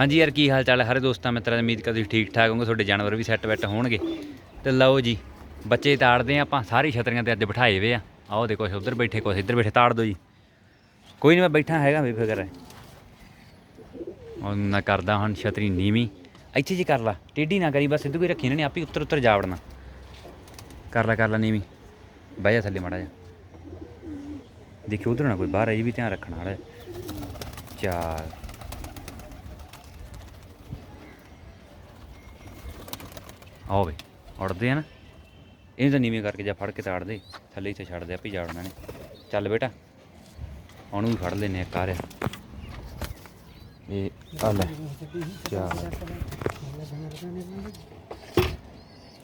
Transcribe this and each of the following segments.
ਹਾਂਜੀ ਯਾਰ, ਕੀ ਹਾਲ ਚਾਲ ਹੈ? ਹਰੇ ਦੋਸਤਾਂ ਮਿੱਤਰਾਂ ਦੀ, ਉਮੀਦ ਕਰਦੇ ਤੁਸੀਂ ਠੀਕ ਠਾਕ ਹੋਵੋਗੇ, ਤੁਹਾਡੇ ਜਾਨਵਰ ਵੀ ਸੈੱਟ ਬੈਟ ਹੋਣਗੇ। ਤੇ ਲਓ ਜੀ, ਬੱਚੇ ਤਾੜਦੇ ਆ ਆਪਾਂ, ਸਾਰੀ ਛਤਰੀਆਂ ਤੇ ਅੱਜ ਬਿਠਾਏ ਵੇ ਆ। ਆਓ ਦੇਖੋ ਕੁਛ ਉੱਧਰ ਬੈਠੇ, ਕੁਛ ਇੱਧਰ ਬੈਠੇ, ਤਾੜ ਦਿਓ ਜੀ। ਕੋਈ ਨਹੀਂ ਮੈਂ ਬੈਠਾ ਹੈਗਾ, ਬੇਫਿਕਰ ਹੈ ਉਹ ਨਾ ਕਰਦਾ ਹੁਣ ਛਤਰੀ ਨੀਵੀਂ। ਇੱਥੇ ਜੀ ਕਰ ਲਾ, ਟੇਢੀ ਨਾ ਕਰੀ, ਬਸ ਸਿੱਧੂ ਕੋਈ ਰੱਖੀ ਇਹਨਾਂ ਨੇ ਆਪੇ ਉੱਤਰ ਉੱਤਰ ਜਾ ਵੜਨਾ। ਕਰ ਲਾ ਕਰ ਲਾ ਨੀਵੀਂ। ਬਹਿ ਜਾ ਥੱਲੇ ਮਾੜਾ ਜਾ ਦੇਖੀ, ਉਧਰ ਨਾ ਕੋਈ ਬਾਹਰ ਆਈ ਵੀ ਧਿਆਨ ਰੱਖਣਾ ਵਾਲਾ ਚਾਰ। ਆਓ ਵੇ ਉੜਦੇ ਆ ਨਾ। ਇਹਨੂੰ ਤਾਂ ਨੀਵੇਂ ਕਰਕੇ ਜਾ ਫੜ ਕੇ ਤਾੜ ਦੇ ਥੱਲੇ ਇੱਥੇ ਛੱਡ ਦੇ ਆਪੇ ਜਾ ਵੜਨਾ ਨੇ ਚੱਲ ਬੇਟਾ ਉਹਨੂੰ ਵੀ ਫੜ ਲੈਨੇ ਆ ਰਿਹਾ। ਇਹ ਆ ਲੈ ਚਾਰ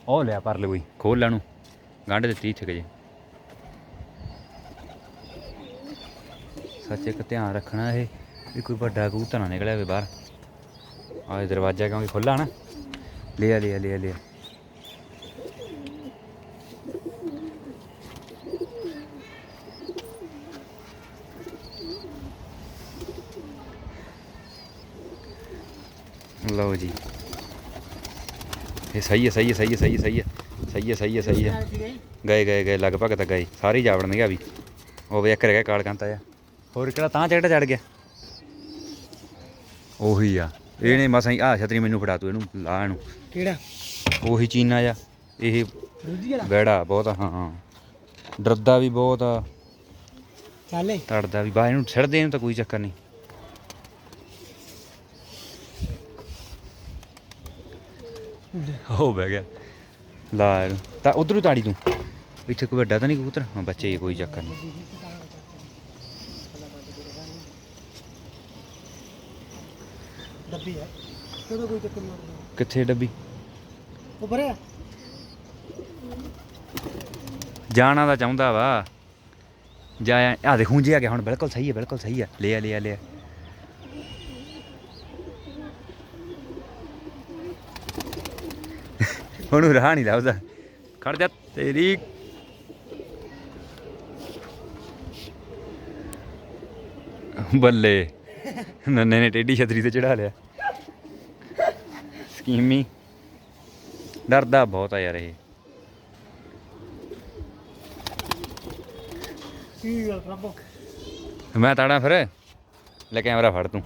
ਉਹ ਲਿਆ ਪਰ ਲੈ ਕੋਈ ਖੋਲ ਲੈ ਨੂੰ ਗੰਢ ਦਿੱਤੀ ਇੱਥੇ ਜੇ। ਸੱਚ ਇੱਕ ਧਿਆਨ ਰੱਖਣਾ ਇਹ ਵੀ ਕੋਈ ਵੱਡਾ ਕਬੂਤਰ ਨਾ ਨਿਕਲਿਆ ਹੋਵੇ ਬਾਹਰ। ਆਹ ਇਹ ਦਰਵਾਜ਼ਾ ਕਿਉਂਕਿ ਖੁੱਲਾ ਨਾ। ਲਿਆ ਲਿਆ ਲਿਆ ਲਿਆ। ਲਓ ਜੀ। ਇਹ ਸਹੀ ਹੈ ਸਹੀ ਹੈ ਸਹੀ ਹੈ ਸਹੀ ਹੈ ਸਹੀ ਹੈ ਸਹੀ ਹੈ ਸਹੀ ਹੈ ਸਹੀ ਹੈ। ਗਏ ਗਏ ਗਏ ਲਗਭਗ ਤਾਂ ਗਏ। ਸਾਰੇ ਜਾ ਵੜਨਗੇ ਆ ਵੀ। ਉਹ ਵੇ ਇੱਕ ਰਹਿ ਗਿਆ ਕਾਲ ਕੰਤਾ ਆ ਹੋਰ ਕਿਹੜਾ ਤਾਂ ਚੜ੍ਹ ਚੜ ਗਿਆ? ਉਹੀ ਆ। ਇਹਨੇ ਮਸਾਂ ਹੀ ਆ ਛਤਰੀ ਮੈਨੂੰ ਫੜਾ ਤੂੰ ਇਹਨੂੰ ਲਾ ਇਹਨੂੰ। ਕਿਹੜਾ? ਉਹੀ ਚੀਨਾ ਆ ਇਹ ਬੈੜਾ ਬਹੁਤ ਹਾਂ ਹਾਂ। ਡਰਦਾ ਵੀ ਬਹੁਤ ਆ। ਚੱਲੇ ਤੜਦਾ ਵੀ ਬਾਹਰ ਇਹਨੂੰ ਛੱਡਦੇ ਇਹਨੂੰ ਤਾਂ ਕੋਈ ਚੱਕਰ ਨਹੀਂ। ਹੋ ਬਹਿ ਗਿਆ। ਲਾ ਤਾਂ ਉਧਰੋਂ ਤਾੜੀ ਤੂੰ। ਇੱਥੇ ਕੋਈ ਵੱਡਾ ਤਾਂ ਨਹੀਂ ਕਬੂਤਰ? ਹਾਂ ਬੱਚੇ ਹੀ ਕੋਈ ਚੱਕਰ ਨਹੀਂ। ਡੱਬੀ ਹੈ। ਕਦੋਂ ਕੋਈ ਚੱਕਰ ਮਾਰਦਾ ਕਿੱਥੇ ਡੱਬੀ? ਉਹ ਭਰਿਆ ਜਾਣਾ ਤਾਂ ਚਾਹੁੰਦਾ ਵਾ। ਜਾ ਆ ਦੇਖੂੰ ਜੀ ਆ ਗਿਆ। ਹੁਣ ਬਿਲਕੁਲ ਸਹੀ ਹੈ ਬਿਲਕੁਲ ਸਹੀ ਹੈ ਲਿਆ ਲਿਆ ਲਿਆ ਉਹਨੂੰ ਰਹਾ ਨਹੀਂ ਲੱਭਦਾ। ਖੜ ਜਾ ਤੇਰੀ। ਬੱਲੇ। ਨੰਨੇ ਨੇ ਟੇਢੀ ਛਤਰੀ ਤੇ ਚੜਾ ਲਿਆ। ਸਕੀਮੀ। ਡਰਦਾ ਬਹੁਤ ਆ ਯਾਰ ਇਹ। ਕੀ ਗੱਲ ਰੱਬੋ ਮੈਂ ਤਾੜਾ ਫਿਰ। ਲੈ ਕੈਮਰਾ ਫੜ ਤੂੰ।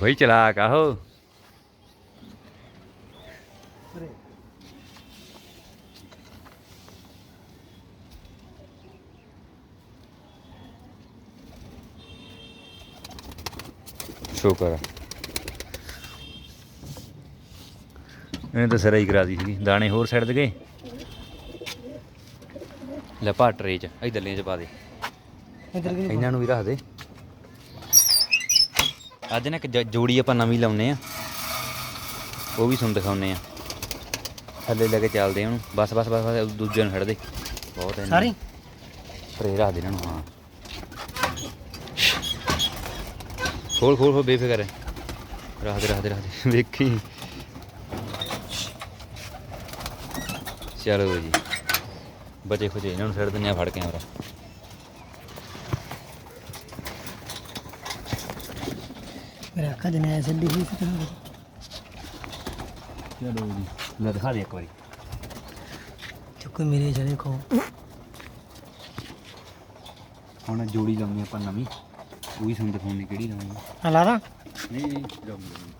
ਭਾਈ ਚਲਾ ਕਾਹੋ ਭਰੇ ਸ਼ੁਕਰ ਇਹਨੇ ਤਾਂ ਸਰਾਈ ਕਰਾ ਦੀ ਸੀਗੀ ਦਾਣੇ ਹੋਰ ਛੱਡ ਦੇ ਗਏ ਲੈ ਪਾ ਟਰੇ ਚ ਇਧਰਲੇ ਚ ਪਾ ਦੇ ਇਹਨਾਂ ਨੂੰ ਵੀ ਰੱਖ ਦੇ ਅੱਜ ਨਾ ਇੱਕ ਜ- ਜੋੜੀ ਆਪਾਂ ਨਵੀਂ ਲਾਉਨੇ ਆ। ਉਹ ਵੀ ਤੁਹਾਨੂੰ ਦਿਖਾਉਨੇ ਆ। ਥੱਲੇ ਲੈ ਕੇ ਚੱਲਦੇ ਆ ਉਹਨੂੰ। ਬਸ ਬਸ ਬਸ ਬਸ ਦੂਜੇ ਨੂੰ ਛੱਡ ਦੇ ਬਹੁਤ ਹੈ ਸਾਰੀ? ਟਰੇ ਰੱਖ ਦੇ ਇਹਨਾਂ ਨੂੰ ਹਾਂ। ਖੋਲ ਖੋਲ ਖੋਲ ਬੇਫਿਕਰ ਹੈ। ਰੱਖ ਦੇ ਰੱਖ ਦੇ ਰੱਖ ਦੇ। ਵੇਖੀ। ਚਲੋ ਜੀ। ਬਚੇ ਖੁਜੇ ਇਹਨਾਂ ਨੂੰ ਛੱਡ ਦਿੰਦੇ ਆ ਫੜ ਕੇ ਕੈਮਰਾ। ਮੇਰਾ ਅੱਖਾਂ ਜਨੇ ਐਸੇ ਦੀ ਹੋਈ ਸੀ ਕਹਾਂ ਚਲੋ ਜੀ ਲੈ ਦਿਖਾ ਦੇ ਇੱਕ ਵਾਰੀ। ਚੁੱਕ ਮੇਰੇ ਜਣੇ ਕੋ ਹੁਣ ਜੋੜੀ ਲਾਉਣੀ ਆਪਾਂ ਨਵੀਂ। ਉਹ ਤੁਹਾਨੂੰ ਦਿਖਾਉਣੀ ਕਿਹੜੀ ਲਾਉਣੀ ਆ। ਆ ਲਾਰਾ ਨਹੀਂ ਨਹੀਂ ਲਾਉਣੀ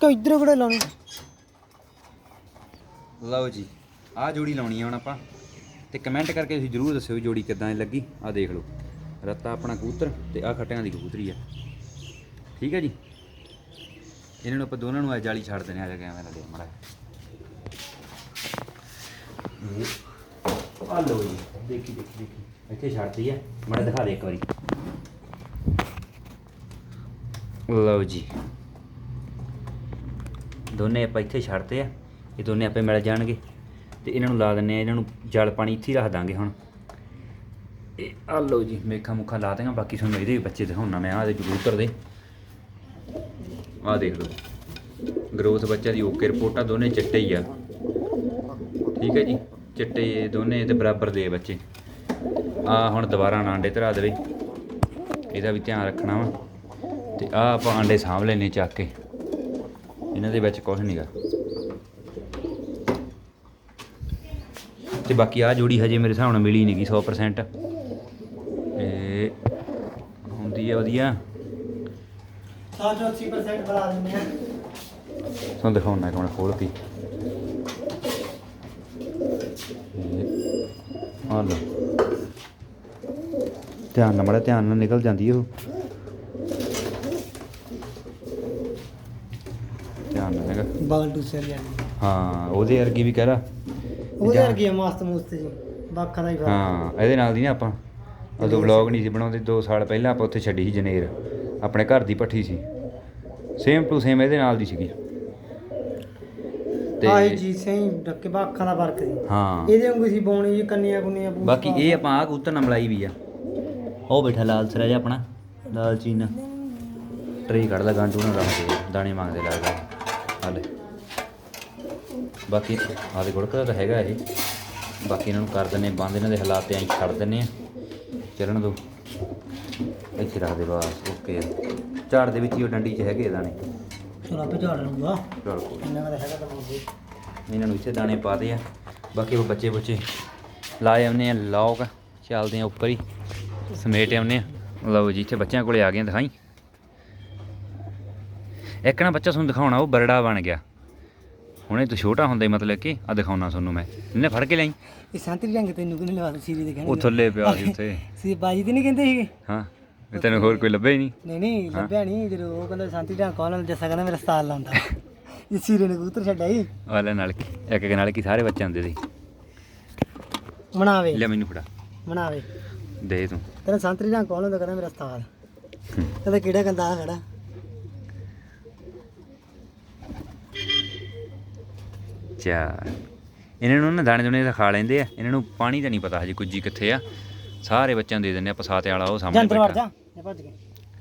ਤੋ ਇਧਰ ਕਿਹੜੇ ਲਾਉਣੀ? ਲਓ ਜੀ ਆਹ ਜੋੜੀ ਲਾਉਣੀ ਆ ਹੁਣ ਆਪਾਂ। ਤੇ ਕਮੈਂਟ ਕਰਕੇ ਤੁਸੀਂ ਜਰੂਰ ਦੱਸਿਓ ਜੋੜੀ ਕਿੱਦਾਂ ਦੀ ਲੱਗੀ। ਆਹ ਦੇਖ ਲਓ। ਰੱਤਾ ਆਪਣਾ ਕਬੂਤਰ ਤੇ ਆਹ ਖੱਟਿਆਂ ਦੀ ਕਬੂਤਰੀ ਆ। ਠੀਕ ਹੈ ਜੀ। ਇਹਨਾਂ ਨੂੰ ਆਪਾਂ ਦੋਨਾਂ ਨੂੰ ਆ ਜਾਲੀ ਛੱਡ ਦਿੰਦੇ ਆ ਜਾ ਕੇ, ਐਵੇਂ ਦੇ ਮੜਾ ਆ ਲਓ ਜੀ, ਦੇਖੀ ਦੇਖੀ ਦੇਖੀ। ਇੱਥੇ ਛੱਡਦੀ ਆ। ਮੜਾ ਦਿਖਾ ਦੇ ਇੱਕ ਵਾਰੀ। ਲਓ ਜੀ। ਦੋਨੇ ਆਪਾਂ ਇੱਥੇ ਛੱਡਤੇ ਆ। ਇਹ ਦੋਨੇ ਆਪੇ ਮਿਲ ਜਾਣਗੇ। ਤੇ ਇਹਨਾਂ ਨੂੰ ਲਾ ਦਿੰਨੇ ਆ, ਇਹਨਾਂ ਨੂੰ ਜਲ ਪਾਣੀ ਇੱਥੇ ਹੀ ਰੱਖ ਦਾਂਗੇ ਹੁਣ। ਇਹ ਆ ਲਓ ਜੀ ਮੇਖਾ ਮੁਖਾ ਲਾ ਦੇਗਾ ਬਾਕੀ ਤੁਹਾਨੂੰ ਇਹਦੇ ਵੀ ਬੱਚੇ ਦਿਖਾਉਣਾ ਮੈਂ, ਆਹ ਦੇ ਕਬੂਤਰ ਦੇ ਆਹ ਦੇਖ ਲਓ। ਗਰੋਥ ਬੱਚਾ ਦੀ ਓਕੇ ਰਿਪੋਰਟ ਆ ਦੋਨੇ ਚਿੱਟੇ ਹੀ ਆ। ਠੀਕ ਹੈ ਜੀ? ਚਿੱਟੇ ਦੋਨੇ ਤੇ ਬਰਾਬਰ ਦੇ ਬੱਚੇ। ਆ ਹੁਣ ਦੁਬਾਰਾ ਨਾ ਅੰਡੇ ਧਰਾ ਦੇਵੇ। ਇਹਦਾ ਵੀ ਧਿਆਨ ਰੱਖਣਾ ਵਾ। ਤੇ ਆ ਆਪਾਂ ਆਂਡੇ ਸਾਂਭ ਲੈਨੇ ਚੱਕ ਕੇ। ਇਹਨਾਂ ਦੇ ਵਿੱਚ ਕੁਝ ਨਹੀਂਗਾ ਤੇ ਬਾਕੀ ਆ ਜੋੜੀ ਹਜੇ ਮੇਰੇ ਹਿਸਾਬ ਨਾਲ ਮਿਲੀ ਨਹੀਂਗੀ 100% ਇਹ ਹੁੰਦੀ ਆ ਵਧੀਆ। 180% ਬਣਾ ਦਿੰਦੇ ਆ ਤੁਹਾਨੂੰ ਦਿਖਾਉਣਾ ਇੱਕ ਮਿੰਟ ਖੋਲ ਕੇ ਆ ਲਓ। ਧਿਆਨ ਨਾਲ ਮੜਾ ਧਿਆਨ ਨਾਲ ਨਿਕਲ ਜਾਂਦੀ ਉਹ। ਧਿਆਨ ਨਾਲ ਨਿਕਲ। ਬਗਲ ਟੂਸੇ ਜਾਂਦੀ ਹਾਂ ਉਹਦੇ ਵਰਗੀ ਵੀ ਕਹਿ ਰਾ ਉਹਦੇ ਵਰਗੀ ਆ ਮਸਤ ਮੁਸਤ ਜੀ। ਬਾਖਾਂ ਦਾ ਹੀ ਫ਼ਰਕ। ਹਾਂ ਇਹਦੇ ਨਾਲ ਦੀ ਨਾ ਆਪਾਂ। ਉਦੋਂ ਵਲੌਗ ਨਹੀਂ ਸੀ ਬਣਾਉਂਦੇ 2 ਸਾਲ ਪਹਿਲਾਂ ਆਪਾਂ ਉੱਥੇ ਛੱਡੀ ਸੀ ਜਨੇਰ। ਆਪਣੇ ਘਰ ਦੀ ਪੱਠੀ ਸੀ। ਸੇਮ ਟੂ ਸੇਮ ਇਹਦੇ ਨਾਲ ਦੀ ਸੀਗੀ। ਆਹੀ ਜੀ ਸਹੀ ਡੱਕੇ ਬਾਖਾਂ ਦਾ ਫ਼ਰਕ ਸੀ। ਹਾਂ। ਇਹਦੇ ਵਾਂਗੂ ਸੀ ਬੋਣੀ ਜੀ ਕੰਨੀਆਂ ਕੁੰਨੀਆਂ ਪੂਛ ਬਾਕੀ ਇਹ ਆਪਾਂ ਆ ਕਬੂਤਰ ਨਾਲ ਮਲਾਈ ਵੀ ਆ। ਉਹ ਬੈਠਾ ਲਾਲ ਸਰਾ ਜਿਹਾ ਆਪਣਾ ਲਾਲ ਚੀਨਾ। ਟਰੀ ਕੱਢਦਾ ਗਾਂਟੂ ਨਾਲ ਰੱਖਦੇ ਦਾਣੇ ਮੰਗਦੇ ਲੱਗਦਾ ਹਾਲੇ ਬਾਕੀ ਆਦੇ ਗੁੜਕਦਾ ਤਾਂ ਹੈਗਾ ਇਹ। ਬਾਕੀ ਇਹਨਾਂ ਨੂੰ ਕਰ ਦਿੰਨੇ ਬੰਦ ਇਹਨਾਂ ਦੇ ਹਾਲਾਤ ਐਂ ਛੱਡ ਦਿੰਨੇ ਆ ਚੱਲਣ ਦੋ। ਇੱਥੇ ਰੱਖ ਦੇ ਬਸ ਓਕੇ ਝਾੜ ਦੇ ਵਿੱਚ ਹੀ ਉਹ ਡੰਡੀ 'ਚ ਹੈਗੇ ਦਾਣੇ। ਚਲ ਆਪੇ ਝਾੜ ਲੂਗਾ ਚਲ ਕੋਈ ਇੰਨਾ ਦਾ ਹੈਗਾ ਤਾਂ ਬੋਲਦੇ ਇਹਨਾਂ ਨੂੰ ਇੱਥੇ ਦਾਣੇ ਪਾਦੇ ਆ। ਬਾਕੀ ਉਹ ਬੱਚੇ ਬੱਚੇ ਲਾਏ ਆਉਂਦੇ ਆ ਲੋਕ ਚੱਲਦੇ ਆ ਉੱਪਰ ਹੀ। ਸਮੇਟ ਆਉਂਦੇ ਆ। ਲਓ ਜੀ ਇੱਥੇ ਬੱਚਿਆਂ ਕੋਲੇ ਆ ਗਏ ਆ, ਦਿਖਾਈ। ਇੱਕ ਨਾ ਬੱਚਾ ਤੁਹਾਨੂੰ ਦਿਖਾਉਣਾ ਉਹ ਬਰੜਾ ਬਣ ਗਿਆ। ਹੁਣੇ ਤੂੰ ਛੋਟਾ ਹੁੰਦਾ ਹੀ ਮਤਲਬ ਕਿ ਆ ਦਿਖਾਉਣਾ ਤੁਹਾਨੂੰ ਮੈਂ। ਇਹਨੇ ਫੜ ਕੇ ਲਈ ਇਹ ਸੰਤਰੀ ਰੰਗ ਤੈਨੂੰ ਕਿਹਨੇ ਲਵਾ ਸੀਰੀ ਦੇ ਕਹਿੰਦੇ ਉਹ ਥੱਲੇ ਪਿਆ ਸੀ ਉੱਥੇ। ਸੀ ਬਾਜੀ ਤੇ ਨਹੀਂ ਕਹਿੰਦੇ ਸੀਗੇ? ਹਾਂ ਇਹ ਤੈਨੂੰ ਹੋਰ ਕੋਈ ਲੱਭਿਆ ਹੀ ਨਹੀਂ? ਨਹੀਂ ਨਹੀਂ ਲੱਭਿਆ ਨਹੀਂ। ਜਦੋਂ ਉਹ ਕਹਿੰਦਾ ਸੰਤਰੀ ਰੰਗ ਕੌਣ ਜੱਸਾ ਕਹਿੰਦਾ ਮੇਰਾ ਸਤਾਲ ਲਾਉਂਦਾ। ਇਹ ਸੀਰੇ ਨੇ ਕਬੂਤਰ ਛੱਡਿਆ ਸੀ। ਵਾਲੇ ਨਾਲ ਕੀ ਇੱਕ ਇੱਕ ਨਾਲ ਕੀ ਸਾਰੇ ਬੱਚੇ ਹੁੰਦੇ ਸੀ ਬਣਾਵੇ ਲੈ ਮੈਨੂੰ ਫੜਾ। ਬਣਾਵੇ ਦੇ ਤੂੰ। ਕਹਿੰਦਾ ਸੰਤਰੀ ਰੰਗ ਕੌਣ ਹੁੰਦਾ ਕਹਿੰਦਾ ਮੇਰਾ ਸਤਾਲ। ਹੂੰ। ਕਹਿੰਦਾ ਕਿਹੜਾ ਕਹਿੰਦਾ ਆ ਖੜਾ? ਚਾਰ ਇਹਨਾਂ ਨੂੰ ਨਾ ਦਾਣੇ ਦੁਣੇ ਤਾਂ ਖਾ ਲੈਂਦੇ ਆ। ਇਹਨਾਂ ਨੂੰ ਪਾਣੀ ਦਾ ਨਹੀਂ ਪਤਾ ਹਜੇ ਕੁੱਜੀ ਕਿੱਥੇ ਆ। ਸਾਰੇ ਬੱਚਿਆਂ ਨੂੰ ਦੇ ਦਿੰਦੇ ਆ ਪਸਾਤੇ ਵਾਲਾ ਉਹ ਸਾਹਮਣੇ ਜੰਤਰ ਵੜ ਬੈਠਾ। ਜਾ ਜਾ ਭੱਜ ਕੇ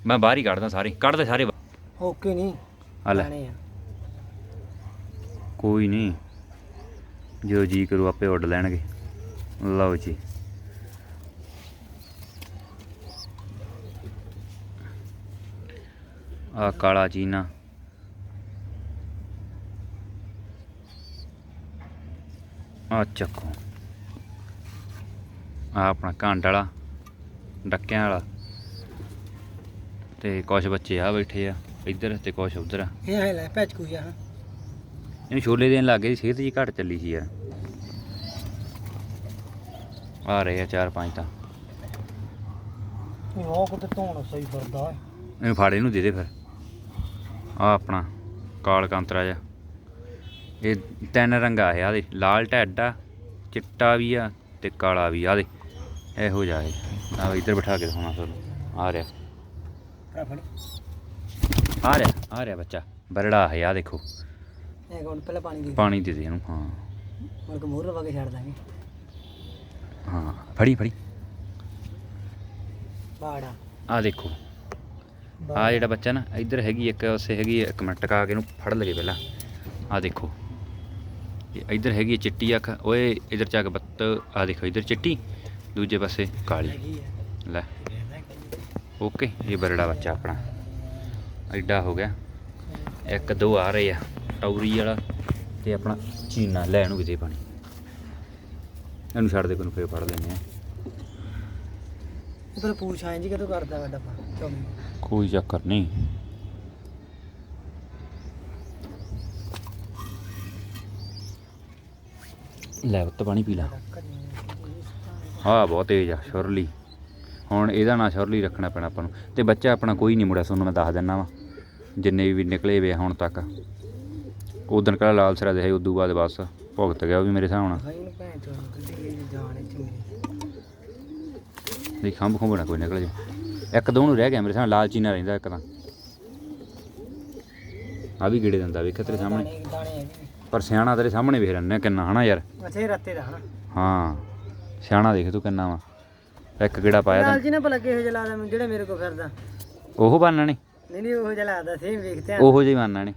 ਮੈਂ ਬਾਹਰ ਹੀ ਕੱਢਦਾ ਸਾਰੇ। ਕੱਢਦੇ ਸਾਰੇ ਬਾਹਰ। ਓਕੇ ਨਹੀਂ। ਆ ਲੈ। ਆ। ਕੋਈ ਨਹੀਂ। ਜੋ ਜੀ ਕਰੂ ਆਪੇ ਉੱਡ ਲੈਣਗੇ। ਲਓ ਜੀ। ਆ ਕਾਲਾ ਚੀਨਾ। ਆ ਚੱਕੋ। ਆ ਆਪਣਾ ਘੰਟ ਵਾਲਾ ਡੱਕਿਆਂ ਵਾਲਾ। ਤੇ ਕੁਛ ਬੱਚੇ ਆ ਬੈਠੇ ਆ ਇੱਧਰ ਤੇ ਕੁਛ ਉੱਧਰ। ਆ ਇਹ ਹੈ ਲੈ ਭੱਜ ਕੂ ਜਾ ਇਹਨੂੰ ਛੋਲੇ ਦੇਣ ਲੱਗ ਗਏ ਸੀ ਸਿਹਤ ਜੀ ਘਟ ਚੱਲੀ ਸੀ ਯਾਰ। ਆ ਰਹੇ ਆ ਚਾਰ ਪੰਜ ਤਾਂ। ਇਹ ਉਹ ਕਿਤੇ ਧੋਣ ਸਹੀ ਫਿਰਦਾ। ਇਹਨੂੰ ਫਾੜੇ ਨੂੰ ਦੇ ਦੇ ਫਿਰ। ਆ ਆਪਣਾ ਕਾਲ ਕਾਂਤਰਾ ਜਿਹਾ। ਇਹ ਤਿੰਨ ਰੰਗਾ ਹੈ ਆਦੇ ਲਾਲ ਆ ਚਿੱਟਾ ਵੀ ਆ ਤੇ ਕਾਲਾ ਵੀ ਆ ਦੇ ਇਹੋ ਜਿਹਾ ਹੈ ਆ ਇੱਧਰ ਬਿਠਾ ਕੇ ਦਿਖਾਉਣਾ ਤੁਹਾਨੂੰ। ਆ ਰਿਹਾ। ਆ ਰਿਹਾ ਆ ਰਿਹਾ ਬੱਚਾ। ਬਰੜਾ ਹੈ ਆ ਦੇਖੋ। ਇਹ ਕੋਣ? ਪਹਿਲਾਂ ਪਾਣੀ ਦੇ। ਪਾਣੀ ਦੇ ਦੇ ਇਹਨੂੰ ਹਾਂ। ਮੁੜ ਕੇ ਮੂਹਰ ਲਵਾ ਕੇ ਛੱਡ ਦਾਂਗੇ। ਹਾਂ ਫੜੀ ਫੜੀ। ਬਾੜਾ। ਆ ਦੇਖੋ। ਆ ਜਿਹੜਾ ਬੱਚਾ ਨਾ ਇੱਧਰ ਹੈਗੀ ਇੱਕ ਉਸੇ ਹੈਗੀ ਆ, ਇੱਕ ਮਿੰਟ ਟਕਾ ਕੇ ਇਹਨੂੰ ਫੜ ਲਗੇ ਪਹਿਲਾਂ। ਆ ਦੇਖੋ। ਇਹ ਇੱਧਰ ਹੈਗੀ ਚਿੱਟੀ ਅੱਖ। ਓਏ ਇੱਧਰ ਚੱਕ ਬੱਤ ਆ ਦੇਖੋ ਇੱਧਰ ਚਿੱਟੀ ਦੂਜੇ ਪਾਸੇ ਕਾਲੀ। ਲੈ। ਓਕੇ ਇਹ ਬਰੜਾ ਬੱਚਾ ਆਪਣਾ। ਐਡਾ ਹੋ ਗਿਆ। ਇੱਕ ਦੋ ਆ ਰਹੇ ਆ। ਟੌਰੀ ਵਾਲਾ ਤੇ ਆਪਣਾ ਚੀਨਾ ਲੈ ਇਹਨੂੰ ਦੇ ਪਾਣੀ। ਇਹਨੂੰ ਛੱਡ ਦੇ ਕੋਈ ਫੇਰ ਫੜ ਲੈਂਦੇ ਆ। ਪਰ ਪੂਛ ਆਏ ਜੀ ਕਦੋਂ ਕਰਦਾ ਵਾ ਡੱਬਾ? ਕੋਈ ਚੱਕਰ ਨਹੀਂ। ਲੈ ਉੱਤ ਪਾਣੀ ਪੀ ਲਾ। ਹਾਂ ਬਹੁਤ ਤੇਜ਼ ਆ, ਸ਼ੁਰਲੀ। ਹੁਣ ਇਹਦਾ ਨਾਂ ਸ਼ੁਰਲੀ ਰੱਖਣਾ ਪੈਣਾ ਆਪਾਂ ਨੂੰ। ਤੇ ਬੱਚਾ ਆਪਣਾ ਕੋਈ ਨਹੀਂ ਮੁੜਿਆ, ਤੁਹਾਨੂੰ ਮੈਂ ਦੱਸ ਦਿੰਦਾ ਵਾ। ਜਿੰਨੇ ਵੀ ਨਿਕਲੇ ਵੇ ਆ ਹੁਣ ਤੱਕ। ਉਦੋਂ ਕਿਹੜਾ ਲਾਲ ਸਰਾ ਦੇ ਉਦੋਂ ਬਾਅਦ ਬਸ ਭੁਗਤ ਗਿਆ ਉਹ ਵੀ ਮੇਰੇ ਹਿਸਾਬ ਨਾਲ। ਭਾਈ ਖੰਭ ਖੰਭ ਨਾ ਕੋਈ ਨਿਕਲ ਜੇ। ਇੱਕ ਦੋ ਨੂੰ ਰਹਿ ਗਿਆ ਮੇਰੇ ਹਿਸਾਬ ਨਾਲ ਲਾਲਚੀ ਚੀਨਾ ਰਹਿੰਦਾ ਇੱਕ ਤਾਂ। ਆ ਵੀ ਗੇੜੇ ਦਿੰਦਾ ਵੇਖ ਤੇਰੇ ਸਾਹਮਣੇ? ਪਰ ਸਿਆਣਾ ਤੇਰੇ ਸਾਹਮਣੇ ਵੇਖ ਰੰਨੇ ਕਿੰਨਾ ਹਨਾ ਯਾਰ? ਰੱਤੇ ਦਾ ਹਨਾ? ਹਾਂ। ਸਿਆਣਾ ਦੇਖ ਤੂੰ ਕਿੰਨਾ ਵਾ। ਇੱਕ ਗੇੜਾ ਪਾਇਆ ਲਾਲ ਤਾਂ। ਜੀ ਨਾ ਭਲਾ ਕਿਹੋ ਜਿਹਾ ਲੱਗਦਾ ਮੈਨੂੰ ਜਿਹੜਾ ਮੇਰੇ ਕੋਲ ਫਿਰਦਾ। ਉਹ ਬਾਨਾ ਨੇ ਨਹੀਂ ਨਹੀਂ ਉਹ ਜਿਹਾ ਲੱਗਦਾ ਸੇਮ ਵੇਖਦੇ ਆ ਉਹੋ ਜਿਹੀ ਬਾਨਾ ਨੇ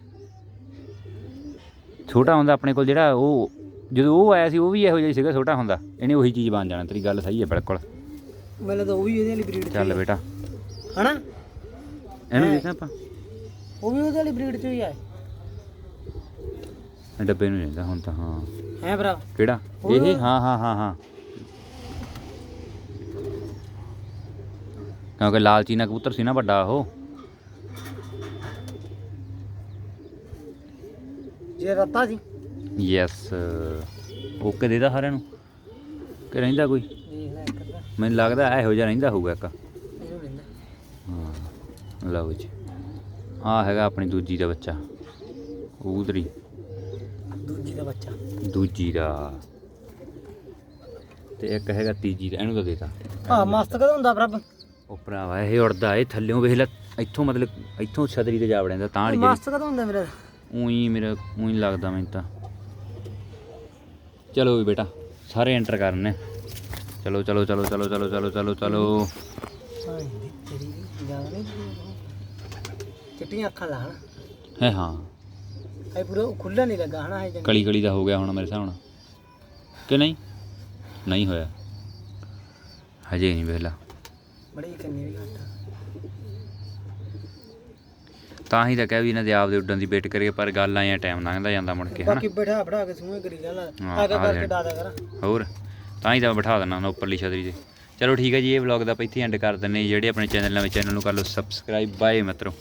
ਛੋਟਾ ਹੁੰਦਾ ਆਪਣੇ ਕੋਲ ਜਿਹੜਾ ਉਹ ਜਦੋਂ ਉਹ ਆਇਆ ਸੀ ਉਹ ਵੀ ਇਹੋ ਜਿਹਾ ਹੀ ਸੀਗਾ ਛੋਟਾ ਹੁੰਦਾ। ਇਹਨੇ ਉਹੀ ਚੀਜ਼ ਬਣ ਜਾਣਾ ਤੇਰੀ ਗੱਲ ਸਹੀ ਹੈ ਬਿਲਕੁਲ। ਮੈਨੂੰ ਤਾਂ ਉਹ ਵੀ ਇਹਦੇ ਲਈ ਬਰੀਡ ਚੱਲ ਬੇਟਾ। ਹਨਾ? ਇਹਨੂੰ ਦੇਖਾਂ ਆਪਾਂ। ਉਹ ਵੀ ਉਹਦੇ ਵਾਲੀ ਬਰੀਡ ਚੋਂ ਹੀ ਆ। ਇਹ ਡੱਬੇ ਨੂੰ ਜਾਂਦਾ ਹੁਣ ਤਾਂ ਹਾਂ। ਹੈ ਭਰਾ। ਕਿਹੜਾ? ਇਹ ਹਾਂ? ਹਾਂ ਹਾਂ ਹਾਂ ਕਿਉਂਕਿ ਲਾਲਚੀ ਨਾ ਕਬੂਤਰ ਸੀ ਨਾ ਵੱਡਾ ਉਹ। ਜੇ ਰੱਤਾ ਸੀ। ਯੈਸ ਓਕੇ ਦੇਦਾ ਸਾਰਿਆਂ ਨੂੰ? ਕਿ ਰਹਿੰਦਾ ਕੋਈ? ਮੈਨੂੰ ਲੱਗਦਾ ਇਹੋ ਜਿਹਾ ਰਹਿੰਦਾ ਹੋਊਗਾ ਇੱਕ। ਹਾਂ। ਲਓ ਜੀ। ਆ ਹੈਗਾ ਆਪਣੀ ਦੂਜੀ ਦਾ ਬੱਚਾ। ਉਧਰੀ ਦੂਜੀ ਦਾ ਬੱਚਾ। ਦੂਜੀ ਦਾ। ਤੇ ਇੱਕ ਹੈਗਾ ਤੀਜੀ ਦਾ ਇਹਨੂੰ ਤਾਂ ਦੇਤਾ ਆ ਮਸਤ ਕਦੋਂ ਹੁੰਦਾ ਪ੍ਰਭ? ਉਹ ਭਰਾਵਾ ਇਹ ਉੜਦਾ ਇਹ ਥੱਲਿਓਂ ਵੇਖ ਲੈ ਇੱਥੋਂ ਮਤਲਬ ਇੱਥੋਂ ਛਤਰੀ ਤੇ ਜਾ ਵੜਿਆ ਤਾਂ ਨਹੀਂ ਮਸਤ ਕਦੋਂ ਹੁੰਦਾ ਮੇਰਾ? ਉਹੀ ਮੇਰਾ ਉਹੀ ਲੱਗਦਾ ਮੈਨੂੰ ਤਾਂ। ਚਲੋ ਵੀ ਬੇਟਾ ਸਾਰੇ ਐਂਟਰ ਕਰਨੇ ਚਲੋ ਚਲੋ ਚਲੋ ਚਲੋ ਚਲੋ ਚਲੋ ਚਲੋ ਚਲੋ। ਚਿੱਟੀਆਂ ਅੱਖਾਂ ਹਨਾ। ਹੈ ਹਾਂ। ਇਹ ਪੂਰਾ ਖੁੱਲਾ ਨਹੀਂ ਲੱਗਾ ਹਨਾ ਇਹ ਕਲੀ ਕਲੀ ਦਾ ਹੋ ਗਿਆ ਹੁਣ ਮੇਰੇ ਹਿਸਾਬ ਨਾਲ। ਕਿ ਨਹੀਂ? ਨਹੀਂ ਹੋਇਆ। ਹਜੇ ਨਹੀਂ ਵੇਲਾ ਬੜੀ ਕੰਨੀ ਵੀ ਘੱਟ ਆ। ਤਾਂ ਹੀ ਤਾਂ ਕਹਿ ਵੀ ਇਹਨਾਂ ਦੇ ਆਪ ਦੇ ਉੱਡਣ ਦੀ ਵੇਟ ਕਰੀਏ ਪਰ ਗੱਲ ਆਇਆ ਟਾਈਮ ਲੰਘਦਾ ਜਾਂਦਾ ਮੁੜ ਕੇ ਹਨਾ। ਬਾਕੀ ਬਿਠਾ ਬਿਠਾ ਕੇ ਸੂਹੇ ਕਰੀ ਜਾਣਾ ਹਾਂ, ਆ ਕੇ ਆ ਕਰਕੇ ਜਾਣ। ਦਾਦਾ ਕਰਾਂ। ਹੋਰ? ਤਾਂ ਹੀ ਤਾਂ ਮੈਂ ਬਿਠਾ ਦਿੰਦਾ ਉਹਨਾਂ ਉੱਪਰਲੀ ਛਤਰੀ ਤੇ। ਚਲੋ ਠੀਕ ਹੈ ਜੀ ਇਹ ਵਲੌਗ ਦਾ ਆਪਾਂ ਇੱਥੇ ਐਂਡ ਕਰ ਹਾਂ। ਜਿਹੜੇ ਆਪਣੇ ਚੈਨਲ ਨਵੇਂ ਚੈਨਲ ਨੂੰ ਕਰ ਲਓ ਸਬਸਕ੍ਰਾਈਬ ਬਾਏ ਮਿੱਤਰੋ।